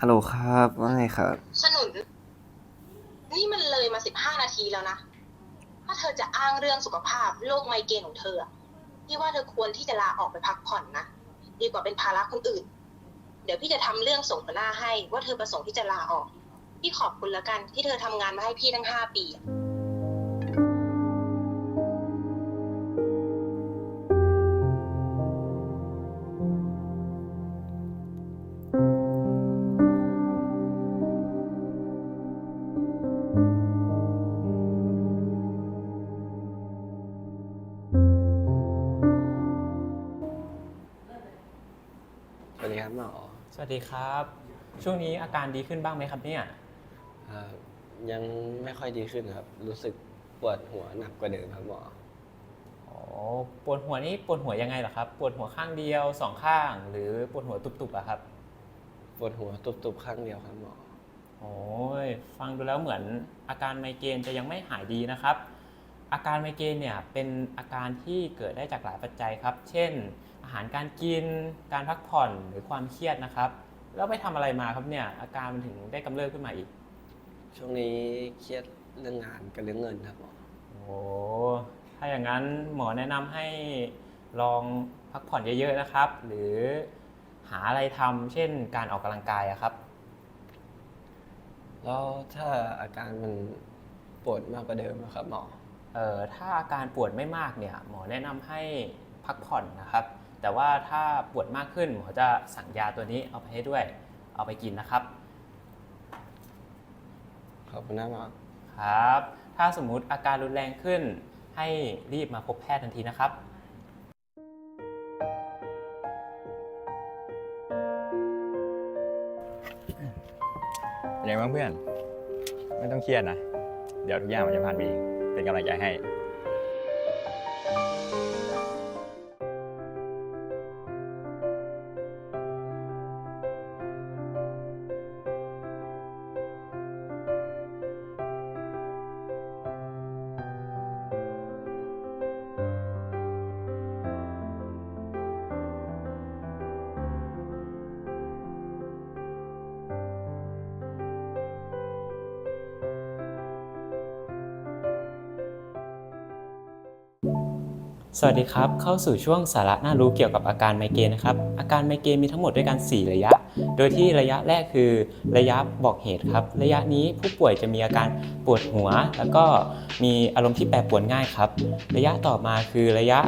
ฮัลโหลครับ ว่าไงครับสนุน นี่มันเลยมาสิบห้านาทีแล้วนะ ถ้าเธอจะอ้างเรื่องสุขภาพโรคไมเกรนของเธออะพี่ว่าเธอควรที่จะลาออกไปพักผ่อนนะ ดีกว่าเป็นภาระคนอื่น เดี๋ยวพี่จะทำเรื่องส่งหัวหน้าให้ ว่าเธอประสงค์ที่จะลาออก พี่ขอบคุณแล้วกันที่เธอทำงานมาให้พี่ทั้งห้าปีอะ วัสดีครับ ช่วงนี้อาการดีขึ้นบ้างไหมครับเนี่ยเอ่อยังไม่ค่อยดีขึ้นครับ รู้สึกปวดหัวหนักกว่าเดิมครับหมออ๋อปวดหัวนี่ปวดหัวยังไงเหรอครับ ปวดหัวข้างเดียวสองข้าง หรือปวดหัวตุบๆอะครับปวดหัวตุบๆข้างเดียวครับหมอโอ้ยฟังดูแล้วเหมือนอาการไมเกรนจะยังไม่หายดีนะครับ อาการไมเกรนเนี่ยเป็นอาการที่เกิดได้จากหลายปัจจัยครับ เช่น อาหารการกิน การพักผ่อนหรือความเครียดนะครับ แล้วไปทำอะไรมาครับเนี่ยอาการมันถึงได้กำเริบขึ้นมาอีก ช่วงนี้เครียดเรื่องงานกับเรื่องเงินครับหมอโอ้ถ้าอย่างนั้นหมอแนะนำให้ลองพักผ่อนเยอะๆนะครับ หรือหาอะไรทำเช่น การออกกำลังกายอะครับแล้วถ้าอาการมันปวดมากกว่าเดิมนะครับหมอเอ่อ ถ้าอาการปวดไม่มากเนี่ยหมอแนะนำให้พักผ่อนนะครับ แต่ว่าถ้าปวดมากขึ้นหมอจะสั่งยาตัวนี้เอาไปให้ด้วย เอาไปกินนะครับ ขอบคุณนะหมอครับ ถ้าสมมุติอาการรุนแรงขึ้น ให้รีบมาพบแพทย์ทันทีนะครับเป็นไงบ้างเพื่อน ไม่ต้องเครียดนะ เดี๋ยวทุกอย่างมันจะผ่านไปเอง เป็นกำ สวัสดีครับ เข้าสู่ช่วงสาระน่ารู้เกี่ยวกับอาการไมเกรนนะครับ อาการไมเกรนมีทั้งหมดด้วยกัน 4 ระยะ โดยที่ระยะแรกคือระยะบอกเหตุครับ ระยะนี้ผู้ป่วยจะมีอาการปวดหัว แล้วก็มีอารมณ์ที่แปรปรวนง่ายครับ ระยะต่อมาคือระยะ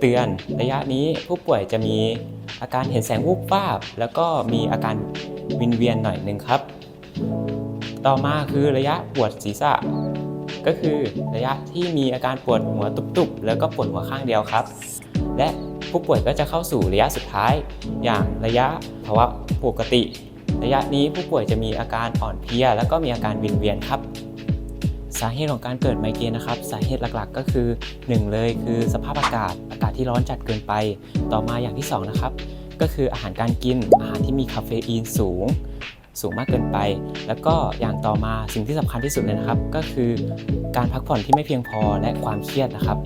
เตือน ระยะนี้ผู้ป่วยจะมีอาการเห็นแสงวูบวาบ แล้วก็มีอาการวินเวียนหน่อยหนึ่งครับ ต่อมาคือระยะปวดศีรษะ ก็คือระยะที่มีอาการปวดหัวตุบๆ แล้วก็ปวดหัวข้างเดียวครับ และผู้ป่วยก็จะเข้าสู่ระยะสุดท้าย อย่างระยะภาวะปกติ ระยะนี้ผู้ป่วยจะมีอาการอ่อนเพลีย แล้วก็มีอาการวินเวียนครับสาเหตุของการเกิดไมเกรนนะครับ สาเหตุหลักๆ ก็คือ 1 เลยคือสภาพอากาศอากาศที่ร้อนจัดเกินไป ต่อมาอย่างที่ 2 นะครับ ก็คืออาหารการกินอาหารที่มีคาเฟอีนสูง สูงมากเกินไป แล้วก็อย่างต่อมาสิ่งที่สำคัญที่สุดเลยนะครับ ก็คือการพักผ่อนที่ไม่เพียงพอและความเครียดนะครับ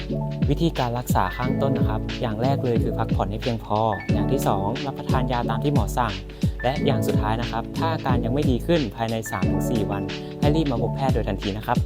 วิธีการรักษาข้างต้นนะครับ อย่างแรกเลยคือพักผ่อนให้เพียงพอ อย่างที่ 2 รับประทานยาตามที่หมอสั่ง และอย่างสุดท้ายนะครับ ถ้าอาการยังไม่ดีขึ้นภายใน 3-4 วัน ให้รีบมาพบแพทย์โดยทันทีนะครับ